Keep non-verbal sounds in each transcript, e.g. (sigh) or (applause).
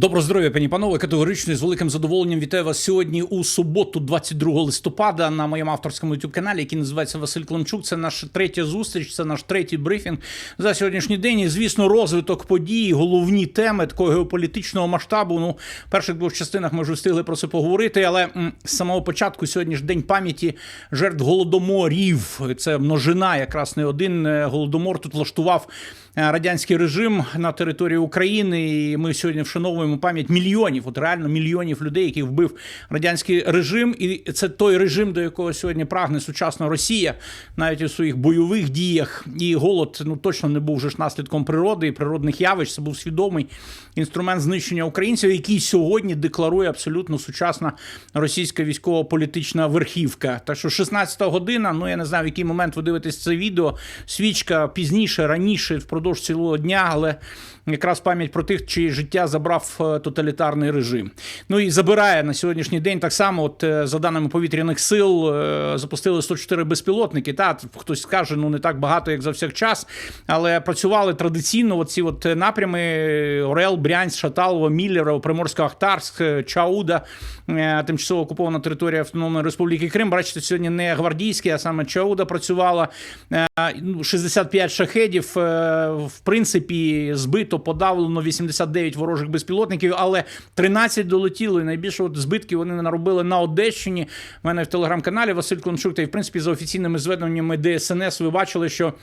Добро здоров'я, пані панове. Категорично з великим задоволенням вітаю вас сьогодні у суботу, 22 листопада, на моєму авторському youtube каналі, який називається Василь Климчук. Це наша третя зустріч, це наш третій брифінг за сьогоднішній день. І звісно, розвиток подій, головні теми такого геополітичного масштабу. Ну, в перших двох частинах ми вже встигли про це поговорити. Але м, з самого початку сьогодні ж день пам'яті жертв голодоморів. Це множина, якраз не один е, голодомор тут влаштував. Е, Радянський режим на території України, і ми сьогодні вшановуємо пам'ять мільйонів, от реально мільйонів людей, яких вбив радянський режим, і це той режим, до якого сьогодні прагне сучасна Росія, навіть у своїх бойових діях. І голод ну точно не був вже ж наслідком природи і природних явищ. Це був свідомий інструмент знищення українців, який сьогодні декларує абсолютно сучасна російська військово-політична верхівка. Так що 16 година, ну я не знаю, в який момент ви дивитесь це відео. Свічка пізніше, раніше, впродовж цілого дня, але якраз пам'ять про тих, чиє життя забрав е, тоталітарний режим. Ну і забирає на сьогоднішній день так само, от е, за даними повітряних сил, е, запустили 104 безпілотники. Та хтось скаже, ну не так багато, як за всяк час, але працювали традиційно. Оці от напрями Орел, Брянськ, Шаталово, Міллерово, Приморсько-Ахтарськ, Чауда, тимчасово окупована територія Автономної Республіки Крим. Бачите, сьогодні не гвардійські, а саме Чауда працювала. Е, ну, 65 шахедів, в принципі, збито, подавлено 89 ворожих безпілотників, але 13 долетіло. І найбільше от збитків вони наробили на Одещині. У мене в телеграм-каналі Василь Клончук. Та й в принципі за офіційними зведеннями ДСНС ви бачили, що.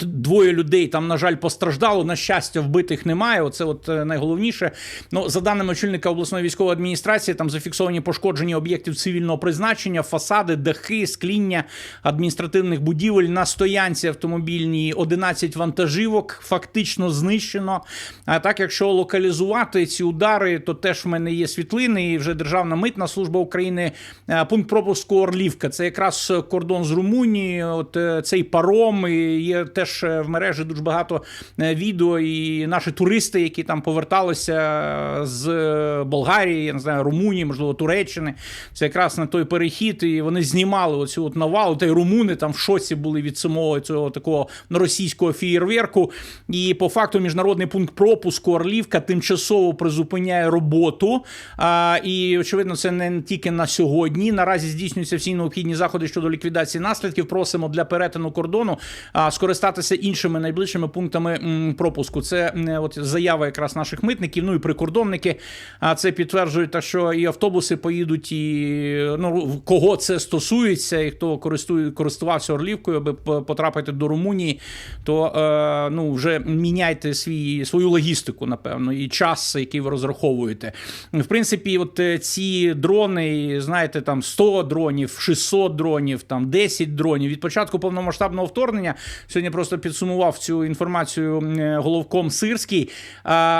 Двоє людей там, на жаль, постраждало. На щастя, вбитих немає. Оце от е, найголовніше. Ну, за даними очільника обласної військової адміністрації, там зафіксовані пошкодження об'єктів цивільного призначення, фасади, дахи, скління адміністративних будівель на стоянці автомобільній 11 вантажівок фактично знищено. А так, якщо локалізувати ці удари, то теж в мене є світлини. І вже Державна митна служба України, е, пункт пропуску Орлівка. Це якраз кордон з Румунією. От е, цей паром і є теж е, в мережі дуже багато е, відео. І наші туристи, які там поверталися з е, Болгарії, я не знаю, Румунії, можливо, Туреччини. Це якраз на той перехід, і вони знімали оцю от навалу. Та й румуни там в шоці були від самого цього такого російського фієрверку. І по факту міжнародний пункт пропуску Орлівка тимчасово призупиняє роботу. А, і очевидно, це не тільки на сьогодні. Наразі здійснюються всі необхідні заходи щодо ліквідації наслідків. Просимо для перетину кордону а, скористатися іншими найближчими пунктами пропуску. Це от заява якраз наших митників, ну і прикордонники. А це підтверджують, та що і автобуси поїдуть, і ну кого це стосується, і хто користує користувався Орлівкою, аби потрапити до Румунії, то е, ну вже міняйте свій свою логістику, напевно, і час, який ви розраховуєте. В принципі, от е, ці дрони, знаєте, там 100 дронів, 600 дронів, там 10 дронів. Від початку повномасштабного вторгнення сьогодні просто підсумував цю інформацію головком Сирський.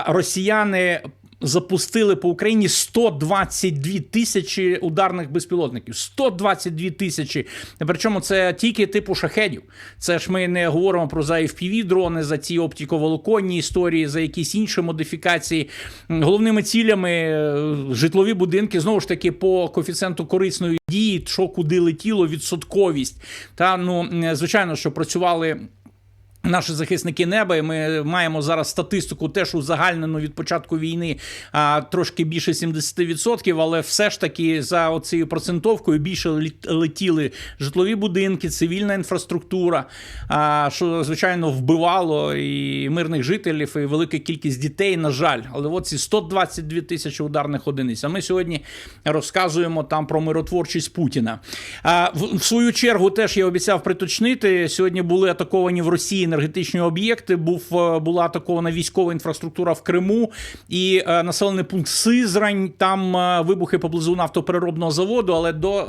Росіяни. Запустили по Україні 122 тисячі ударних безпілотників. 122 тисячі. Причому це тільки типу шахедів. Це ж ми не говоримо про за FPV дрони, за ці оптиковолоконні історії, за якісь інші модифікації. Головними цілями е, житлові будинки знову ж таки по коефіцієнту корисної дії, що куди летіло, відсотковість. Та ну е, звичайно, що працювали. Наші захисники неба, і ми маємо зараз статистику теж узагальнену від початку війни а, трошки більше 70%, але все ж таки за оцією процентовкою більше летіли житлові будинки, цивільна інфраструктура, а, що звичайно вбивало і мирних жителів, і велика кількість дітей, на жаль. Але от ці 122 тисячі ударних одиниць. А ми сьогодні розказуємо там про миротворчість Путіна. А, в, в свою чергу теж я обіцяв приточнити. Сьогодні були атаковані в Росії енергетичні об'єкти. Був е, була атакована військова інфраструктура в Криму і е, населений пункт Сизрань. Там е, вибухи поблизу нафтопереробного заводу. Але до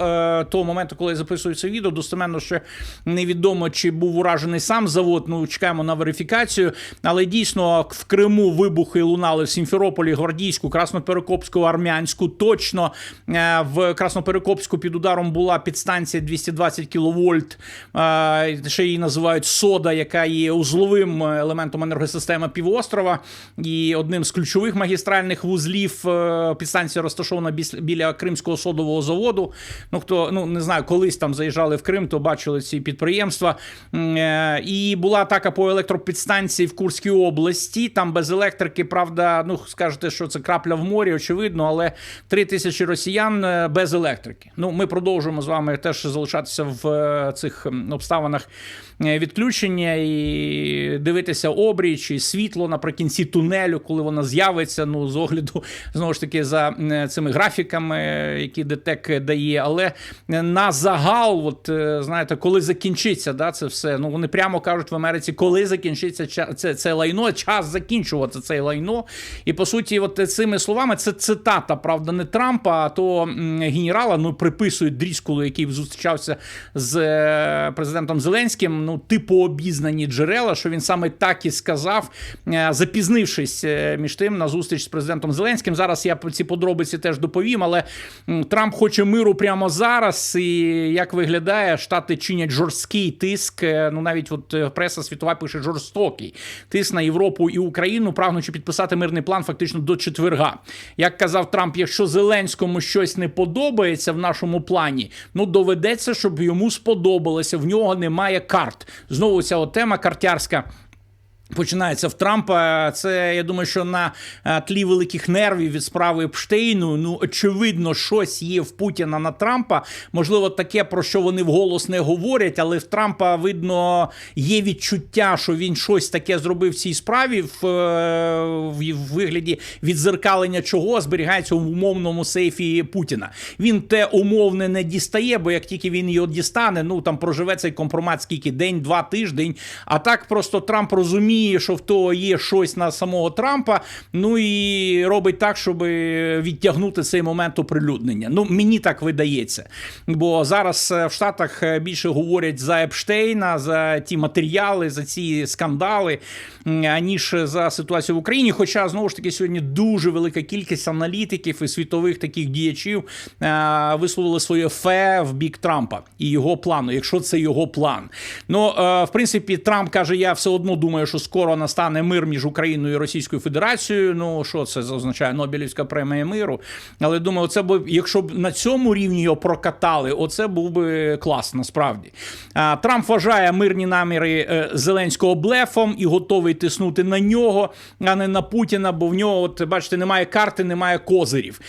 того моменту, коли я записую це відео, достеменно ще невідомо, чи був уражений сам завод. Ну чекаємо на верифікацію. Але дійсно в Криму вибухи лунали в Сімферополі, Гвардійську, Красноперекопську, Армянську. Точно в Красноперекопську під ударом була підстанція 220 кВт, ще її називають сода, яка є є узловим елементом енергосистеми півострова і одним з ключових магістральних вузлів. Е, Підстанція розташована біля Кримського содового заводу. Ну хто ну не знаю, колись там заїжджали в Крим, то бачили ці підприємства. Е, І була атака по електропідстанції в Курській області. Там без електрики, правда, ну скажете, що це крапля в морі, очевидно, але три тисячі росіян е, без електрики. Ну, ми продовжуємо з вами теж залишатися в е, цих обставинах е, відключення і дивитися обрій чи світло наприкінці тунелю, коли вона з'явиться. Ну, з огляду знову ж таки за е, цими графіками, е, які ДТЕК дає. Але е, на загал, от е, знаєте, коли закінчиться да, це все. Ну вони прямо кажуть в Америці, коли закінчиться це, це лайно, час закінчувати це лайно. І по суті, от цими словами, це цитата, правда, не Трампа, а то генерала ну приписують Дріскулу, який зустрічався з е, президентом Зеленським. Ну, типу обізнані джерела, що він саме так і сказав, е, запізнившись е, між тим на зустріч з президентом Зеленським. Зараз я ці подробиці теж доповім, але Трамп хоче миру прямо зараз. І як виглядає, штати чинять жорсткий тиск. е, Ну навіть от преса світова пише жорстокий тиск на Європу і Україну, прагнучи підписати мирний план фактично до четверга. Як казав Трамп, якщо Зеленському щось не подобається в нашому плані, ну доведеться, щоб йому сподобалося. В нього немає карт. Знову ця от тема картярська. Починається в Трампа. Це я думаю, що на е, тлі великих нервів від справи Епштейну, ну очевидно, щось є в Путіна на Трампа. Можливо, таке про що вони вголос не говорять, але в Трампа видно є відчуття, що він щось таке зробив в цій справі в, е, в в вигляді відзеркалення чого зберігається в умовному сейфі Путіна. Він те умовне не дістає, бо як тільки він його дістане, ну там проживе цей компромат скільки день, два тиждень. А так просто Трамп розуміє, що в того є щось на самого Трампа. Ну і робить так, щоб відтягнути цей момент оприлюднення. Ну мені так видається. Бо зараз е, в Штатах е, більше говорять за Епштейна, за ті матеріали, за ці скандали, аніж за ситуацію в Україні. Хоча знову ж таки сьогодні дуже велика кількість аналітиків і світових таких діячів е, висловили своє фе в бік Трампа і його плану, якщо це його план. Ну в принципі, Трамп каже: я все одно думаю, що скоро настане мир між Україною і Російською Федерацією. Ну що це означає? Нобелівська премія миру. Але думаю, це б, якщо б на цьому рівні його прокатали, оце був би клас насправді. Трамп вважає мирні наміри е, Зеленського блефом і готовий тиснути на нього, а не на Путіна, бо в нього, от бачите, немає карти, немає козирів.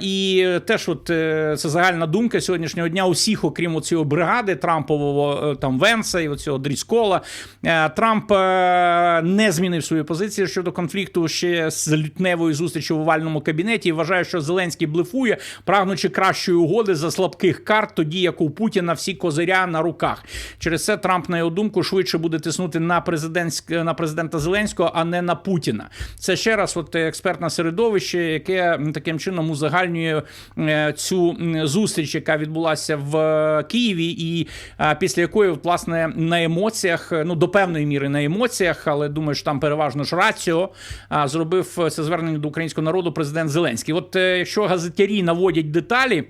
І теж, от е, це загальна думка сьогоднішнього дня усіх, окрім цієї бригади Трампового е, там Венса і оцього Дріскола. Трамп не змінив свою позицію щодо конфлікту ще з лютневої зустрічі в овальному кабінеті і вважає, що Зеленський блефує, прагнучи кращої угоди за слабких карт, тоді як у Путіна всі козиря на руках. Через це Трамп, на його думку, швидше буде тиснути на президентськ на президента Зеленського, а не на Путіна. Це ще раз, от експертне середовище, яке таким чином узагальнює е, цю зустріч, яка відбулася в е, Києві, і е, після якої, власне, на емоціях, ну до певної міри на емоціях, але думаю, що там переважно ж раціо, зробив це звернення до українського народу президент Зеленський. От е, якщо газетярі наводять деталі.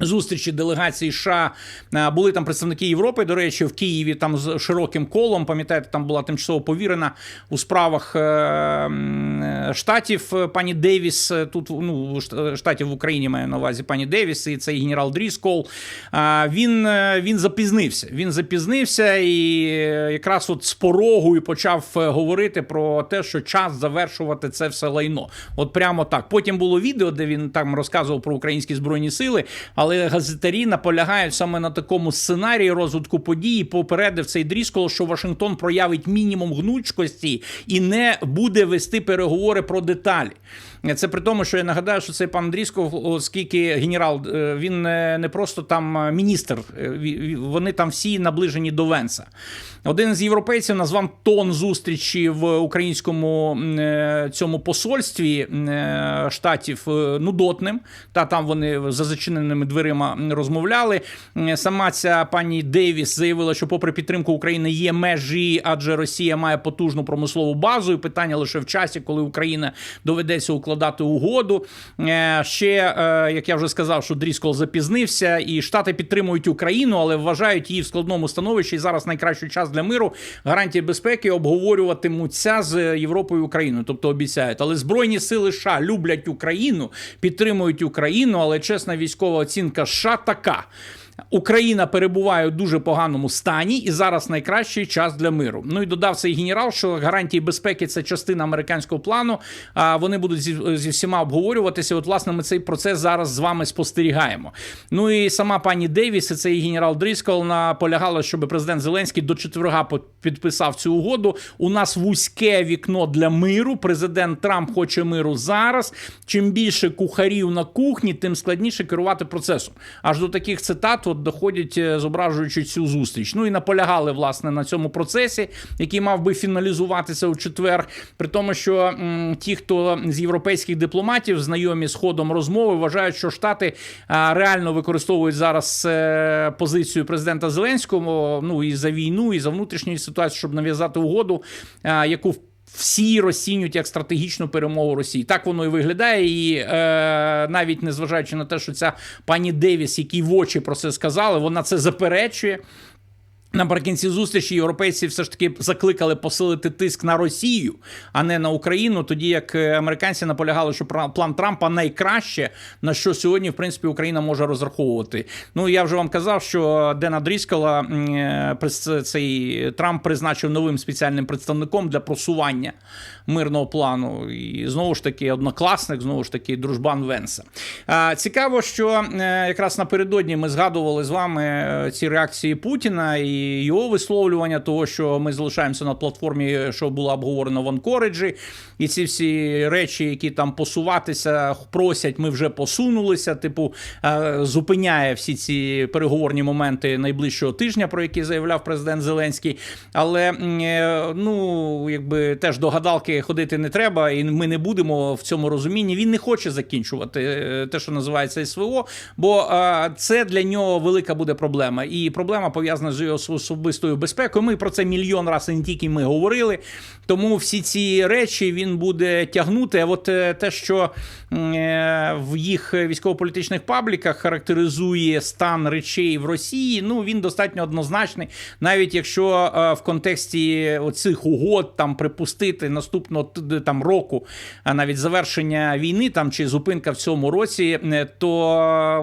Зустрічі делегації США е, були там представники Європи. До речі, в Києві там з широким колом. Пам'ятаєте, там була тимчасово повірена у справах е, е, штатів пані Девіс. Тут ну штатів в Україні маю на увазі пані Девіс і цей генерал Дріскол. Він він запізнився. Він запізнився і якраз от з порогу і почав говорити про те, що час завершувати це все лайно. От прямо так. Потім було відео, де він там розказував про українські збройні сили. Але газетарі наполягають саме на такому сценарії розвитку подій. Попередив цей Дріскол, що Вашингтон проявить мінімум гнучкості і не буде вести переговори про деталі. Це при тому, що я нагадаю, що цей пан Дрісков, оскільки генерал, е, він не не просто там е, міністр, е, вони там всі наближені до Венса. Один з європейців назвав тон зустрічі в українському е, цьому посольстві е, штатів е, нудотним. Та там вони за зачиненими дверима розмовляли. Е, Сама ця пані Девіс заявила, що, попри підтримку України, є межі, адже Росія має потужну промислову базу. І питання лише в часі, коли Україна доведеться укладати укладати угоду. Е, Ще, е, як я вже сказав, що Дріскол запізнився, і Штати підтримують Україну, але вважають її в складному становищі. Зараз найкращий час для миру. Гарантії безпеки обговорюватимуться з Європою Україною, тобто обіцяють. Але збройні сили США люблять Україну, підтримують Україну, але чесна військова оцінка США така. Україна перебуває у дуже поганому стані, і зараз найкращий час для миру. Ну і додав цей генерал, що гарантії безпеки це частина американського плану. А вони будуть зі, зі всіма обговорюватися. От, власне, ми цей процес зараз з вами спостерігаємо. Ну і сама пані Девіс, і цей генерал Дріскол наполягала, щоб президент Зеленський до четверга підписав цю угоду. У нас вузьке вікно для миру. Президент Трамп хоче миру зараз. Чим більше кухарів на кухні, тим складніше керувати процесом. Аж до таких цитат от доходять, е, зображуючи цю зустріч. Ну і наполягали власне на цьому процесі, який мав би фіналізуватися у четвер. При тому, що м, ті, хто з європейських дипломатів знайомі з ходом розмови, вважають, що Штати а, реально використовують зараз е, позицію президента Зеленського. Ну і за війну, і за внутрішню ситуацію, щоб нав'язати угоду, а, яку в всі розцінюють як стратегічну перемогу Росії. Так воно і виглядає. І е, навіть незважаючи на те, що ця пані Девіс, який в очі про це сказали, вона це заперечує. Наприкінці зустрічі європейці все ж таки закликали посилити тиск на Росію, а не на Україну. Тоді як е, американці наполягали, що план Трампа найкраще, на що сьогодні, в принципі, Україна може розраховувати. Ну я вже вам казав, що Дена Дріскала е, цей Трамп призначив новим спеціальним представником для просування мирного плану. І знову ж таки, однокласник, знову ж таки, дружбан Венса. Цікаво, що е, якраз напередодні ми згадували з вами ці реакції Путіна і його висловлювання, того, що ми залишаємося на платформі, що була обговорена в Анкориджі, і ці всі речі, які там посуватися просять, ми вже посунулися. Типу, е, зупиняє всі ці переговорні моменти найближчого тижня, про які заявляв президент Зеленський. Але е, ну, якби теж до гадалки ходити не треба, і ми не будемо в цьому розумінні. Він не хоче закінчувати е, те, що називається СВО, бо це для нього велика буде проблема. І проблема пов'язана з його особистою безпекою. Ми про це мільйон разів не тільки ми говорили. Тому всі ці речі він буде тягнути. А от е, те, що е, в їх військово-політичних пабліках характеризує стан речей в Росії, ну він достатньо однозначний, навіть якщо е, в контексті оцих угод там припустити наступного там року, а навіть завершення війни там чи зупинка в цьому році, то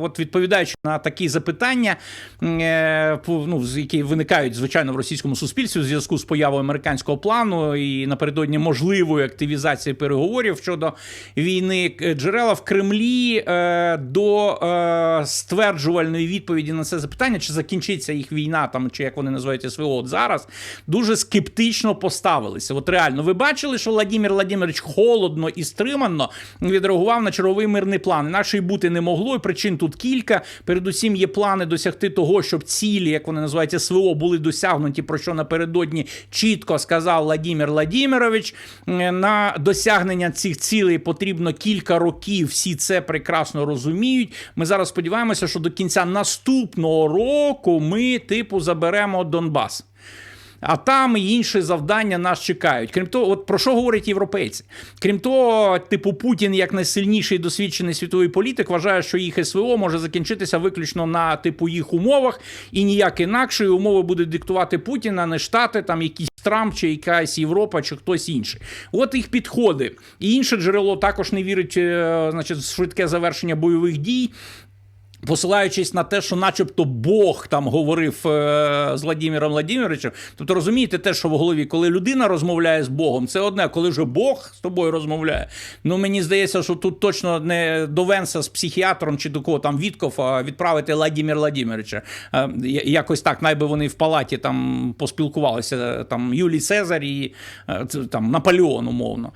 от відповідаючи на такі запитання, ну, які виникають звичайно в російському суспільстві в зв'язку з появою американського плану і напередодні можливої активізації переговорів щодо війни, е, джерела в Кремлі е, до е, стверджувальної відповіді на це запитання, чи закінчиться їх війна, там чи як вони називають СВО от зараз, дуже скептично поставилися. От реально, ви бачили, що Владимир Владимирович холодно і стримано відреагував на черговий мирний план. Інакше й бути не могло, і причин тут кілька. Передусім є плани досягти того, щоб цілі, як вони називають СВО, були досягнуті, про що напередодні чітко сказав Владимир Владимирович. Е, На досягнення цих цілей потрібно кілька років. Всі це прекрасно розуміють. Ми зараз сподіваємося, що до кінця наступного року ми, типу, заберемо Донбас. А там і інші завдання нас чекають. Крім того, от про що говорять європейці? Крім того, типу Путін, як найсильніший досвідчений світовий політик, вважає, що їх СВО може закінчитися виключно на типу їх умовах, і ніяк інакше І умови будуть диктувати Путін, а не Штати, там якісь Трамп чи якась Європа, чи хтось інший. От їх підходи. І інше джерело також не вірить, е, значить, в швидке завершення бойових дій. Посилаючись на те, що, начебто, Бог там говорив е, з Владимиром Владимировичем. Тобто розумієте те, що в голові, коли людина розмовляє з Богом, це одне, коли вже Бог з тобою розмовляє. Ну мені здається, що тут точно не до Венса з психіатром чи до кого там Вітков, відправити Владимира Владимировича. Е, якось так, найби вони в палаті там поспілкувалися. Там Юлій Цезар і е, там Наполеон, умовно.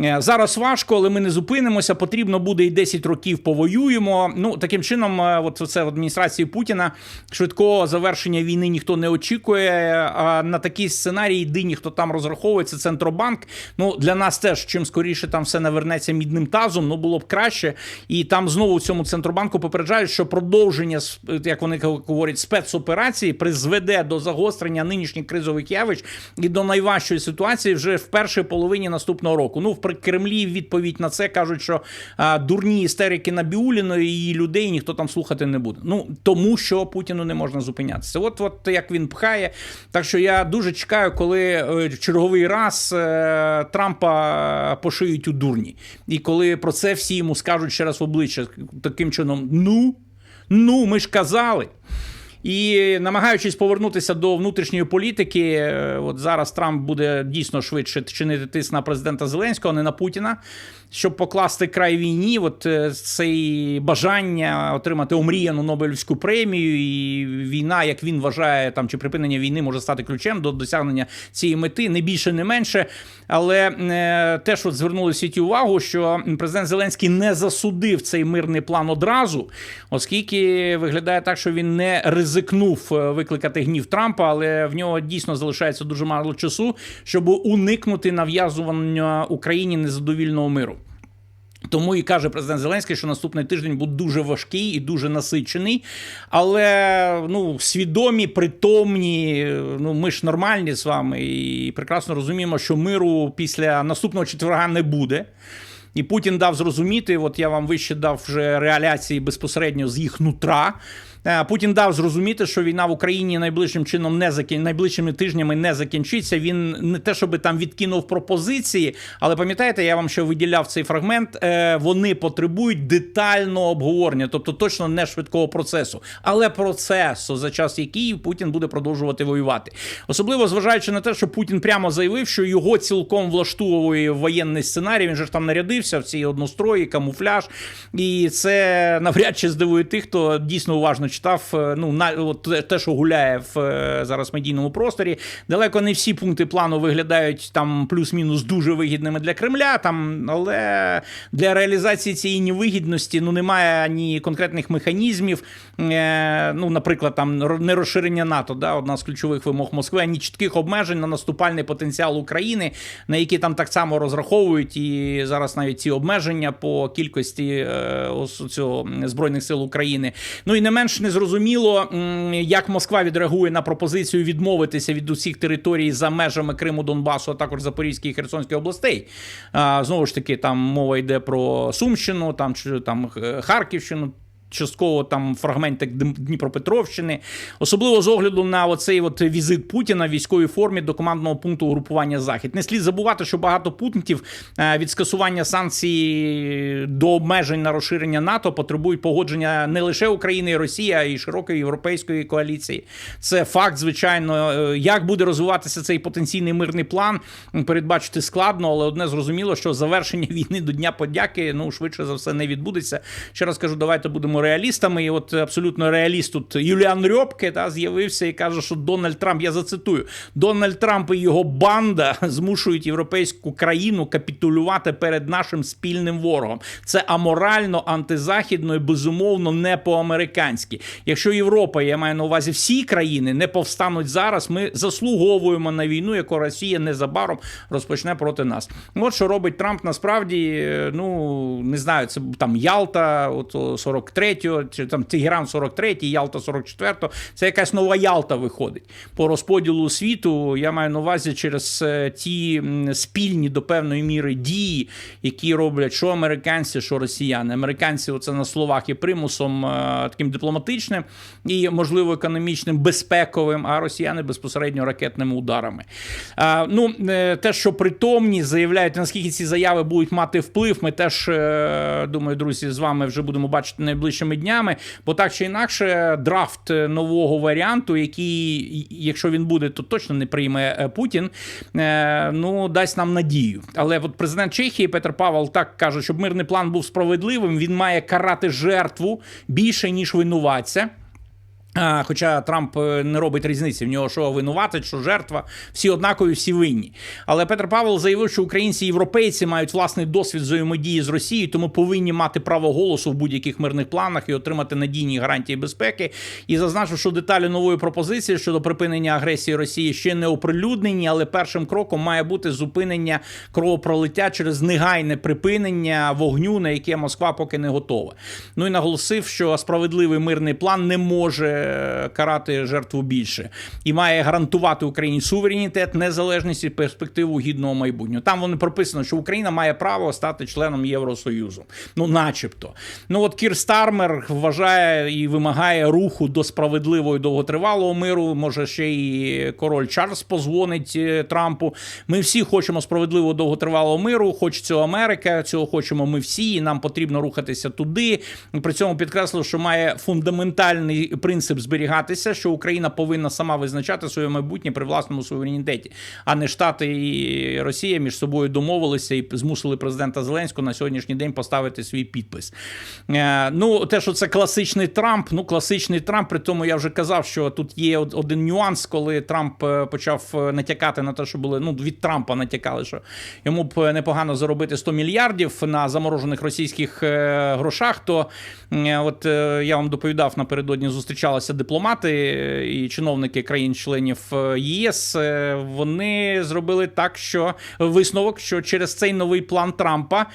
Е, Зараз важко, але ми не зупинимося. Потрібно буде і 10 років повоюємо. Ну таким чином. Е, е, от це в адміністрації Путіна швидкого завершення війни ніхто не очікує. А на такий сценарій єдині, хто там розраховує, це Центробанк. Ну для нас теж чим скоріше там все навернеться мідним тазом, ну було б краще. І там знову в цьому центробанку попереджають, що продовження як вони говорять, спецоперації призведе до загострення нинішніх кризових явищ і до найважчої ситуації вже в першій половині наступного року. Ну в Кремлі відповідь на це кажуть, що а, дурні істерики Набіуліно і її людей ніхто там слухати не буде. Ну тому що Путіну не можна зупинятися. От от як він пхає. Так що я дуже чекаю, коли е, черговий раз е, Трампа пошиють у дурні, і коли про це всі йому скажуть ще раз в обличчя таким чином: ну, ну, ми ж казали. І намагаючись повернутися до внутрішньої політики, е, от зараз Трамп буде дійсно швидше чинити тиск на президента Зеленського, а не на Путіна щоб покласти край війні, от е, це бажання отримати омріяну Нобелівську премію, і війна, як він вважає, там чи припинення війни може стати ключем до досягнення цієї мети, не більше, не менше. Але е, теж от звернули світі увагу, що президент Зеленський не засудив цей мирний план одразу, оскільки виглядає так, що він не ризикнув е, викликати гнів Трампа, але в нього дійсно залишається дуже мало часу, щоб уникнути нав'язування Україні незадовільного миру. Тому і каже президент Зеленський, що наступний тиждень буде дуже важкий і дуже насичений. Але ну, свідомі, притомні, ну ми ж нормальні з вами і прекрасно розуміємо, що миру після наступного четверга не буде. І Путін дав зрозуміти, от я вам вище дав вже реаляції безпосередньо з їх нутра. Е, Путін дав зрозуміти, що війна в Україні найближчим чином не закін... найближчими тижнями не закінчиться. Він не те, щоб там відкинув пропозиції, але пам'ятаєте, я вам ще виділяв цей фрагмент. Е, вони потребують детального обговорення, тобто точно не швидкого процесу, але процесу, за час який Путін буде продовжувати воювати, особливо зважаючи на те, що Путін прямо заявив, що його цілком влаштовує воєнний сценарій. Він же ж там нарядився в цій однострої, камуфляж, і це навряд чи здивує тих, хто дійсно уважно читав е, ну на от те, що гуляє в е, зараз медійному просторі. Далеко не всі пункти плану виглядають там плюс-мінус дуже вигідними для Кремля. Там але для реалізації цієї невигідності ну немає ні конкретних механізмів. Е, ну, наприклад, там не розширення НАТО, да, одна з ключових вимог Москви, ані чітких обмежень на наступальний потенціал України, на які там так само розраховують, і зараз навіть ці обмеження по кількості цього збройних сил України. Ну і не менш не зрозуміло, як Москва відреагує на пропозицію відмовитися від усіх територій за межами Криму, Донбасу, а також Запорізької і Херсонської областей. Знову ж таки, там мова йде про Сумщину, там там Харківщину частково там фрагментик Дніпропетровщини, особливо з огляду на оцей от візит Путіна в військовій формі до командного пункту групування Захід. Не слід забувати, що багато пунктів е, від скасування санкцій до обмежень на розширення НАТО потребують погодження не лише України і Росії, а й широкої європейської коаліції. Це факт, звичайно, е, як буде розвиватися цей потенційний мирний план, передбачити складно, але одне зрозуміло, що завершення (laughs) війни до Дня подяки ну швидше за все не відбудеться. Ще раз кажу, давайте будемо реалістами. І от абсолютно реаліст тут Юліан Рьопке та, з'явився і каже, що Дональд Трамп, я зацитую, Дональд Трамп і його банда (laughs) змушують європейську країну капітулювати перед нашим спільним ворогом. Це аморально, антизахідно і безумовно не по-американськи. Якщо Європа, я маю на увазі всі країни, не повстануть зараз, ми заслуговуємо на війну, яку Росія незабаром розпочне проти нас. От що робить Трамп насправді, ну не знаю, це там Ялта, от 43 43-го, чи там Тегеран 43-й, Ялта 44-го. Це якась нова Ялта виходить. По розподілу світу я маю на увазі через е, ті спільні до певної міри дії, які роблять що американці, що росіяни. Американці це на словах є примусом е, таким дипломатичним і, можливо, економічним, безпековим, а росіяни безпосередньо ракетними ударами. Ну, е, те, що притомні заявляють, наскільки ці заяви будуть мати вплив, ми теж думаю, друзі, з вами вже будемо бачити найближче найближчими днями, бо так чи інакше, драфт нового варіанту, який, якщо він буде, то точно не прийме е, Путін. Е, ну дасть нам надію. Але от президент Чехії Петр Павел так каже, щоб мирний план був справедливим. Він має карати жертву більше ніж винуватця. Хоча Трамп е, не робить різниці, в нього що винуватить, що жертва, всі однакові, всі винні. Але Петр Павел заявив, що українці європейці мають власний досвід взаємодії з Росією, тому повинні мати право голосу в будь-яких мирних планах і отримати надійні гарантії безпеки. І зазначив, що деталі нової пропозиції щодо припинення агресії Росії ще не оприлюднені, але першим кроком має бути зупинення кровопролиття через негайне припинення вогню, на яке Москва поки не готова. Ну і наголосив, що справедливий мирний план не може карати жертву більше і має гарантувати Україні суверенітет, незалежність і перспективу гідного майбутнього. Там вони прописано, що Україна має право стати членом Євросоюзу. Ну, начебто, ну от Кір Стармер вважає і вимагає руху до справедливого і довготривалого миру. Може, ще і король Чарльз позвонить е, Трампу. Ми всі хочемо справедливого довготривалого миру. Хочеться Америка. Цього хочемо ми всі. і Нам потрібно рухатися туди. При цьому підкреслив, що має фундаментальний принцип принцип зберігатися, що Україна повинна сама визначати своє майбутнє при власному суверенітеті, а не Штати і Росія між собою домовилися і змусили президента Зеленського на сьогоднішній день поставити свій підпис. Е, ну, те, що це класичний Трамп, ну класичний Трамп. При тому я вже казав, що тут є один нюанс, коли Трамп е, почав е, натякати на те, що були ну від Трампа натякали, що йому б непогано заробити 100 мільярдів на заморожених російських грошах. То от я вам доповідав напередодні зустрічалася зібралися дипломати і чиновники країн-членів е, ЄС. Е, вони зробили так, що висновок, що через цей новий план Трампа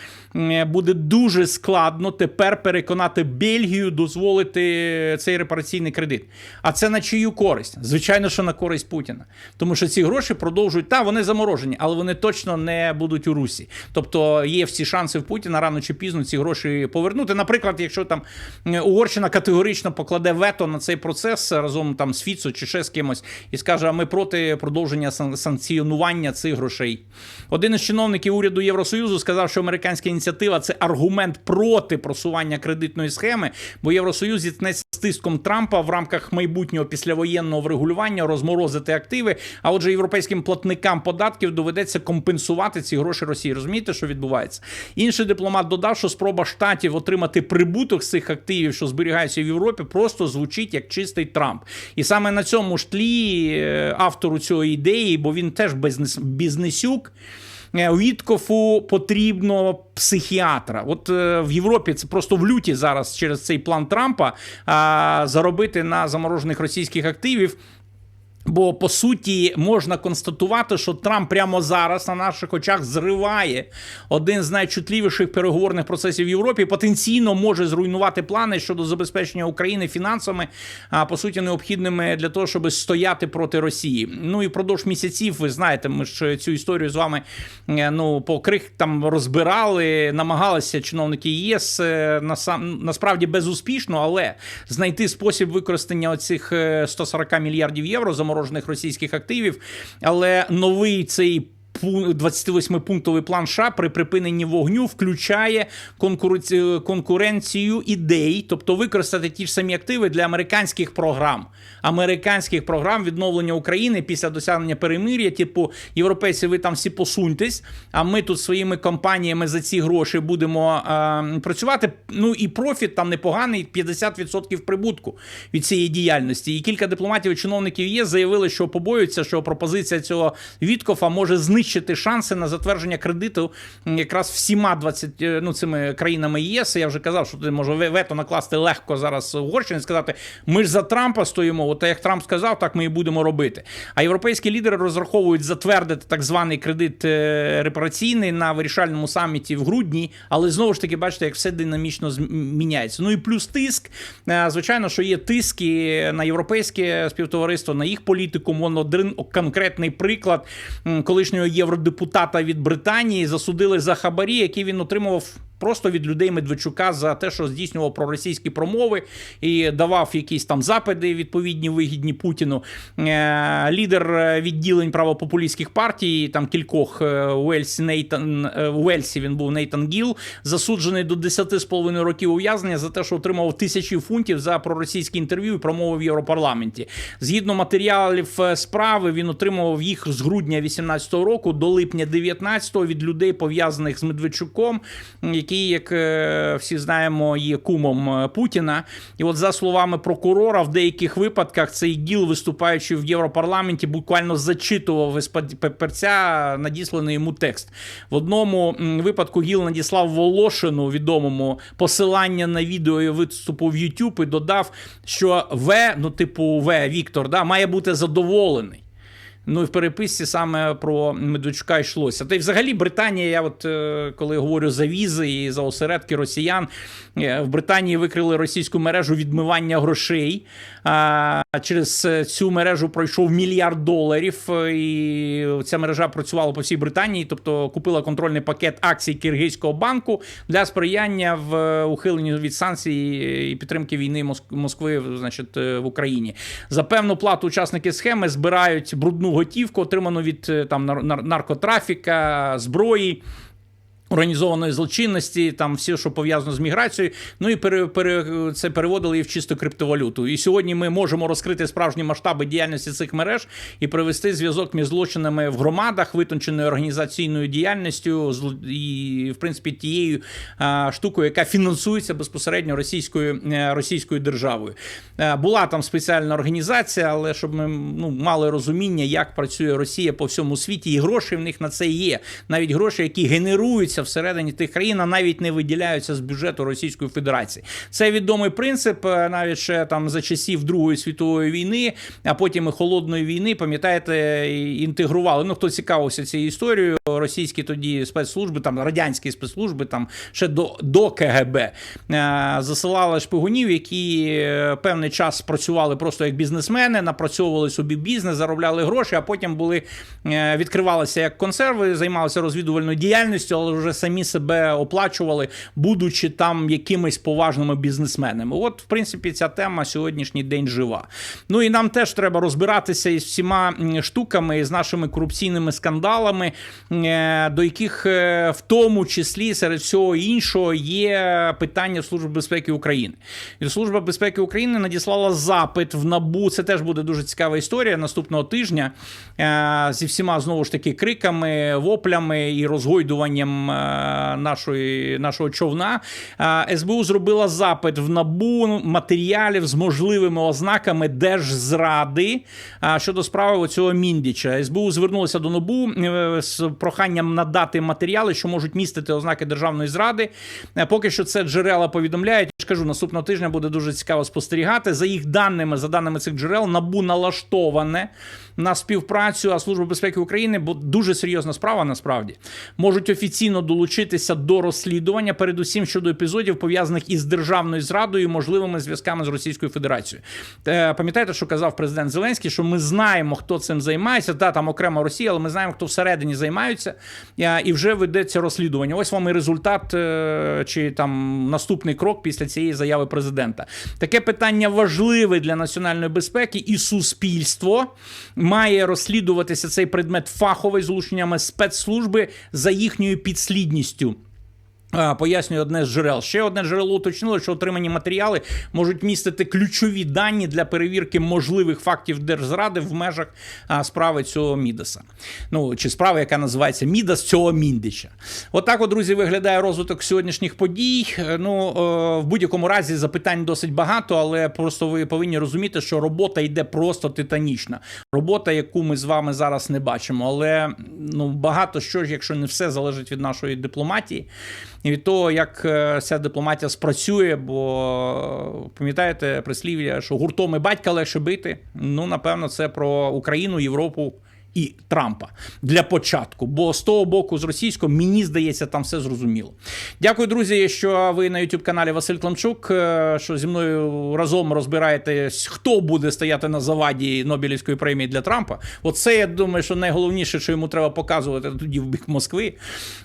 буде дуже складно тепер переконати Бельгію дозволити цей репараційний кредит. А це на чию користь? Звичайно, що на користь Путіна, тому що ці гроші продовжують та вони заморожені, але вони точно не будуть у Русі. Тобто є всі шанси в Путіна рано чи пізно ці гроші повернути. Наприклад, якщо там Угорщина категорично покладе вето на цей цей процес разом там з Фіцо чи ще з кимось і скаже: а ми проти продовження санкціонування цих грошей. Один із чиновників уряду Євросоюзу сказав, що американська ініціатива це аргумент проти просування кредитної схеми, бо Євросоюз зіткнеться з тиском Трампа в рамках майбутнього післявоєнного врегулювання розморозити активи. А отже, європейським платникам податків доведеться компенсувати ці гроші Росії. Розумієте, що відбувається? Інший дипломат додав, що спроба штатів отримати прибуток з цих активів, що зберігаються в Європі, просто звучить як чистий Трамп. І саме на цьому ж тлі е, автору цієї ідеї, бо він теж бізнес, бізнесюк. відкофу Віткофу потрібно психіатра. От е, в Європі це просто в люті зараз через цей план Трампа е, заробити на заморожених російських активів. Бо по суті можна констатувати, що Трамп прямо зараз на наших очах зриває один з найчутливіших переговорних процесів в Європі. Потенційно може зруйнувати плани щодо забезпечення України фінансами, а по суті, необхідними для того, щоб стояти проти Росії. Ну і впродовж місяців, ви знаєте, ми ж цю історію з вами е, ну по крих там розбирали, намагалися чиновники ЄС е, насправді безуспішно, але знайти спосіб використання оцих 140 е, мільярдів євро за заморожених російських активів. Але новий цей 28-пунктовий план США при припиненні вогню включає конкуренцію ідей, тобто використати ті ж самі активи для американських програм, американських програм відновлення України після досягнення перемир'я. Типу, європейці, ви там всі посуньтесь, а ми тут своїми компаніями за ці гроші будемо е, працювати. Ну і профіт там непоганий 50% прибутку від цієї діяльності. І кілька дипломатів і чиновників є заявили, що побоюються, що пропозиція цього Віткофа може знищити знищити шанси на затвердження кредиту якраз всіма 20 е, ну, цими країнами ЄС. Я вже казав, що ти може вето накласти легко зараз Угорщині, сказати, ми ж за Трампа стоїмо. От як Трамп сказав, так ми і будемо робити. А європейські лідери розраховують затвердити так званий кредит е, репараційний на вирішальному саміті в грудні, але знову ж таки, бачите, як все динамічно зміняється. Ну і плюс тиск. Е, звичайно, що є тиски на європейське співтовариство, на їх політику. Вон один конкретний приклад колишнього євродепутата від Британії засудили за хабарі, які він отримував Просто від людей Медведчука за те, що здійснював проросійські промови і давав якісь там запити відповідні вигідні Путіну. Е, лідер відділень правопопулістських партій, там кількох е, Уельсі Нейтан е, Уельсі він був Нейтан Гіл, засуджений до 10,5 років ув'язнення за те, що отримав тисячі фунтів за проросійські інтерв'ю і промови в Європарламенті. Згідно матеріалів справи, він отримував їх з грудня 18 року до липня 19 від людей пов'язаних з Медведчуком який, як е, всі знаємо, є кумом е, Путіна. І от за словами прокурора, в деяких випадках цей ГІЛ, виступаючи в Європарламенті, буквально зачитував із паперця надісланий йому текст. В одному випадку ГІЛ надіслав Волошину, відомому посилання на відео виступу в YouTube і додав, що В, ну типу В Віктор, да, має бути задоволений. Ну і в переписці саме про Медведчука йшлося. Та й взагалі Британія, я от е, коли говорю за візи і за осередки росіян, е, в Британії викрили російську мережу відмивання грошей. Через цю мережу пройшов мільярд доларів, е, і ця мережа працювала по всій Британії, тобто купила контрольний пакет акцій Киргизького банку для сприяння в ухиленні від санкцій і підтримки війни Моск- Москви, значить, е, в Україні. За певну плату учасники схеми збирають брудну готівку, отриману від е, там нар- нар- наркотрафіка, зброї. Організованої злочинності, там все, що пов'язано з міграцією. Ну і пере, пере, це переводили і в чисту криптовалюту. І сьогодні ми можемо розкрити справжні масштаби діяльності цих мереж і привести зв'язок між злочинами в громадах, витонченою організаційною діяльністю і, в принципі, тією а, штукою, яка фінансується безпосередньо російською, е, російською державою. Е, Була там спеціальна організація, але щоб ми ну, мали розуміння, як працює Росія по всьому світі, і гроші в них на це є. Навіть гроші, які генеруються всередині тих країн, а навіть не виділяються з бюджету Російської Федерації. Це відомий принцип, е, навіть ще там за часів Другої світової війни, а потім і холодної війни, пам'ятаєте, інтегрували. Ну хто цікавився цією історією, російські тоді спецслужби, там радянські спецслужби, там ще до, до КГБ е, засилали шпигунів, які е, певний час працювали просто як бізнесмени, напрацьовували собі бізнес, заробляли гроші, а потім були е, відкривалися як консерви, займалися розвідувальною діяльністю, але вже самі себе оплачували, будучи там якимись поважними бізнесменами. От, в принципі, ця тема сьогоднішній день жива. Ну і нам теж треба розбиратися із всіма штуками, з нашими корупційними скандалами, е, до яких е, в тому числі серед всього іншого є питання Служби безпеки України. І Служба безпеки України надіслала запит в набу. Це теж буде дуже цікава історія наступного тижня е, зі всіма знову ж таки криками, воплями і розгойдуванням нашої, нашого човна. Е, СБУ зробила запит в набу матеріалів з можливими ознаками держзради е, щодо справи цього Міндіча. СБУ звернулася до НАБУ е, з проханням надати матеріали, що можуть містити ознаки державної зради. Е, Поки що це джерела повідомляють. Кажу, наступного тижня буде дуже цікаво спостерігати. За їх даними, за даними цих джерел, набу налаштоване на співпрацю, а Служба безпеки України, бо дуже серйозна справа насправді можуть офіційно долучитися до розслідування, передусім щодо епізодів, пов'язаних із державною зрадою, можливими зв'язками з Російською Федерацією. Е, Пам'ятаєте, що казав президент Зеленський, що ми знаємо, хто цим займається. Та там окремо Росія, але ми знаємо, хто всередині займаються, е, і вже ведеться розслідування. Ось вам і результат, е, чи там наступний крок після цієї заяви президента. Таке питання важливе для національної безпеки, і суспільство має розслідуватися цей предмет фаховий з залученнями спецслужби за їхньою підслідністю. А, Пояснюю одне з джерел. Ще одне джерело уточнило, що отримані матеріали можуть містити ключові дані для перевірки можливих фактів держзради в межах справи цього Мідаса. Ну чи справи, яка називається Мідас цього Міндича. Отак, от, друзі, виглядає розвиток сьогоднішніх подій. Ну е, в будь-якому разі запитань досить багато, але просто ви повинні розуміти, що робота йде просто титанічна. Робота, яку ми з вами зараз не бачимо. Але ну багато що ж, якщо не все залежить від нашої дипломатії і від того, як е, ця дипломатія спрацює, бо пам'ятаєте прислів'я, що гуртом і батька легше бити. Ну, напевно, це про Україну, Європу. І Трампа для початку, бо з того боку, з російського, мені здається, там все зрозуміло. Дякую, друзі, що ви на youtube каналі Василь Кламчук, е, що зі мною разом розбираєтесь, хто буде стояти на заваді Нобелівської премії для Трампа. Оце я думаю, що найголовніше, що йому треба показувати тоді в бік Москви.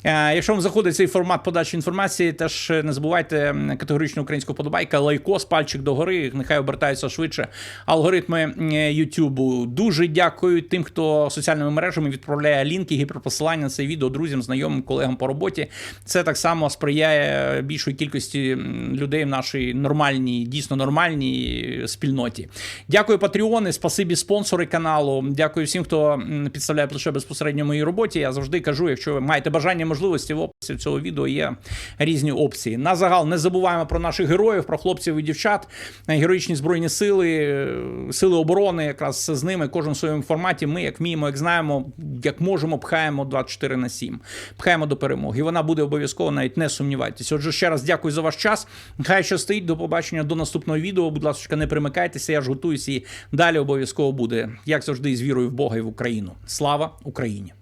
Е, Якщо вам заходить цей формат подачі інформації, теж не забувайте м, категоричну українську подобайка, лайкос, пальчик догори. Нехай обертаються швидше алгоритми е, Ютубу. Дуже дякую тим, хто соціальними мережами, відправляє лінки, гіперпосилання на це відео друзям, знайомим, колегам по роботі. Це так само сприяє більшої кількості людей в нашій нормальній, дійсно нормальній спільноті. Дякую, патреони, спасибі спонсори каналу. Дякую всім, хто підставляє плече безпосередньо в моїй роботі. Я завжди кажу, якщо ви маєте бажання, можливості в описі цього відео є різні опції. На загал не забуваємо про наших героїв, про хлопців і дівчат, героїчні збройні сили, е, сили оборони. Якраз з ними кожен в своєму форматі. Ми, як вміємо, як знаємо, як можемо, пхаємо 24 на 7. Пхаємо до перемоги. І вона буде обов'язково, навіть не сумнівайтеся. Отже, ще раз дякую за ваш час. Хай що стоїть. До побачення до наступного відео. Будь ласка, не примикайтеся. Я ж готуюся і далі обов'язково буде, як завжди, з вірою в Бога і в Україну. Слава Україні!